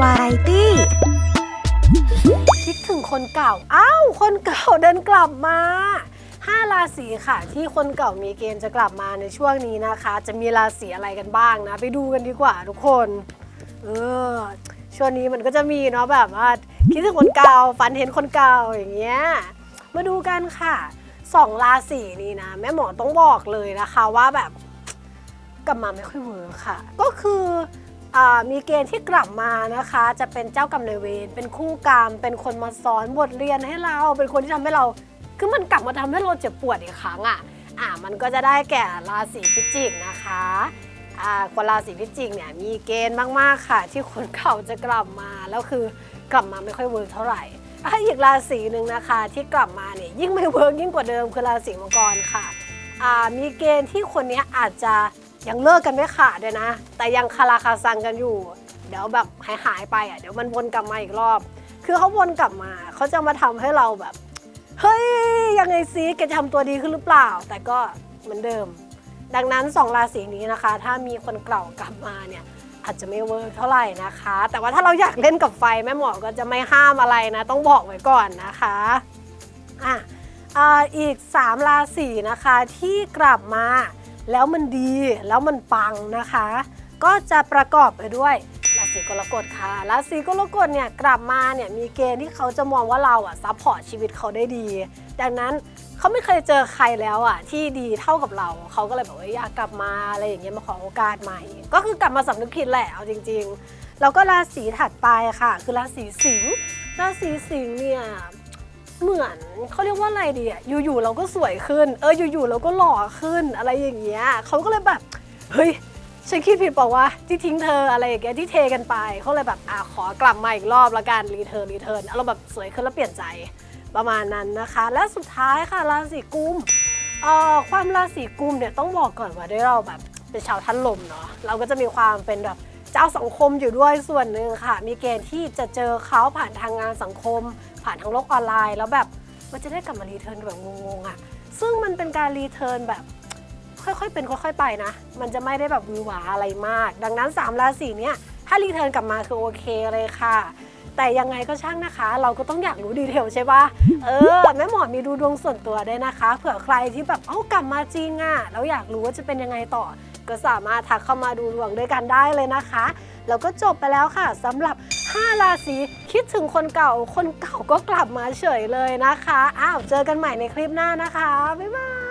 วาไรตี้คิดถึงคนเก่า อ้าว คนเก่าเดินกลับมาห้าราศีค่ะ ที่คนเก่ามีเกณฑ์จะกลับมาในช่วงนี้นะคะ จะมีราศีอะไรกันบ้างนะ ไปดูกันดีกว่าทุกคน เออช่วงนี้มันก็จะมีเนาะแบบว่าคิดถึงคนเก่าฝันเห็นคนเก่าอย่างเงี้ยมาดูกันค่ะสองราศีนี้นะ แม่หมอต้องบอกเลยนะคะว่าแบบกลับมาไม่ค่อยเวิร์คค่ะ ก็คือ มีเกณฑ์ที่กลับมานะคะ จะเป็นเจ้ากรรมนายเวรเป็นคู่กรรม เป็นคนมาสอนบทเรียนให้เรา เป็นคนที่ทำให้เรา คือมันกลับมาทำให้เราเจ็บปวดอีกครั้งอะอ่ามันก็จะได้แก่ราศีพิจิกนะคะอ่าคนราศีพิจิกเนี่ยมีเกณฑ์มากๆค่ะ ที่คนเก่าจะกลับมาแล้วคือกลับมาไม่ค่อยเวิร์กเท่าไหร่อะอีกราศีหนึ่งนะคะที่กลับมาเนี่ยยิ่งไม่เวิร์กยิ่งกว่าเดิมคือราศีมังกรค่ะอ่ามีเกณฑ์ที่คนเนี้ยอาจจะ ยังเลิกกันไม่ขาดเลยนะ แต่ยังคาราคาซังกันอยู่ เดี๋ยวแบบหายหายไปอะเดี๋ยวมันวนกลับมาอีกรอบ คือเขาวนกลับมาเขาจะมาทำให้เราแบบเฮ้ยยังไงซิแกจะทำตัวดีขึ้นหรือเปล่า แต่ก็เหมือนเดิม ดังนั้นสองราศีนี้นะคะ ถ้ามีคนเก่ากลับมาเนี่ยอาจจะไม่เวิร์กเท่าไหร่นะคะ แต่ว่าถ้าเราอยากเล่นกับไฟแม่หมอก็จะไม่ห้ามอะไรนะ ต้องบอกไว้ก่อนนะคะอะอ่าอีก 3 ราศีนะคะที่กลับมา แล้วมันดีแล้วมันปังนะคะ ก็จะประกอบไปด้วยราศีกรกฎค่ะราศีกรกฎเนี่ยกลับมาเนี่ยมีเกณฑ์ที่เขาจะมองว่าเราอะซัพพอร์ตชีวิตเขาได้ดี ดังนั้นเขาไม่เคยเจอใครแล้วอะที่ดีเท่ากับเรา เขาก็เลยแบบว่าอยากกลับมาอะไรอย่างเงี้ยมาขอโอกาสใหม่ ก็คือกลับมาสำนึกผิดแหละเอาจริง ๆ แล้วก็ราศีถัดไปค่ะ คือราศีสิงห์ราศีสิงห์เนี่ย เหมือนเขาเรียกว่าอะไรดีอะอยู่ๆเราก็สวยขึ้น เอออยู่ๆเราก็หล่อขึ้นอะไรอย่างเงี้ยเขาก็เลยแบบเฮ้ยฉันคิดผิดเปล่าวะที่ทิ้งเธออะไรอย่างเงี้ยที่เทกันไปเขาเลยแบบอะขอกลับมาอีกรอบละกันรีเทิร์นรีเทิร์นเราแบบสวยขึ้นแล้วเปลี่ยนใจประมาณนั้นนะคะ และสุดท้ายค่ะราศีกุมเอ่อความราศีกุมเนี่ยต้องบอกก่อนว่าด้วยเราแบบเป็นชาวท่านลมเนาะเราก็จะมีความเป็นแบบ เจ้าสังคมอยู่ด้วยส่วนหนึ่งค่ะ มีเกณฑ์ที่จะเจอเขาผ่านทางงานสังคม ผ่านทางโลกออนไลน์แล้วแบบมันจะได้กลับมารีเทิร์นแบบงงๆอะ่ะซึ่งมันเป็นการรีเทิร์นแบบ ค่อยๆเป็นค่อยๆไปนะ มันจะไม่ได้แบบวือหวาอะไรมาก ดังนั้น3ราศีเนี้ยถ้ารีเทิร์นกลับมาคือโอเคเลยค่ะแต่ยังไงก็ช่างนะคะ เราก็ต้องอยากรู้ดีเทลใช่ปะเออแม่หมอมีดูดวงส่วนตัวได้นะคะ เผื่อใครที่แบบเอ้ากลับมาจริงอะ่ะแล้วอยากรู้ว่าจะเป็นยังไงต่อ ก็สามารถทักเข้ามาดูดวงด้วยกันได้เลยนะคะ แล้วก็จบไปแล้วค่ะสำหรับ 5 ราศีคิดถึงคนเก่าคนเก่าก็กลับมาเฉยเลยนะคะ อ้าว เจอกันใหม่ในคลิปหน้านะคะ บ๊ายบาย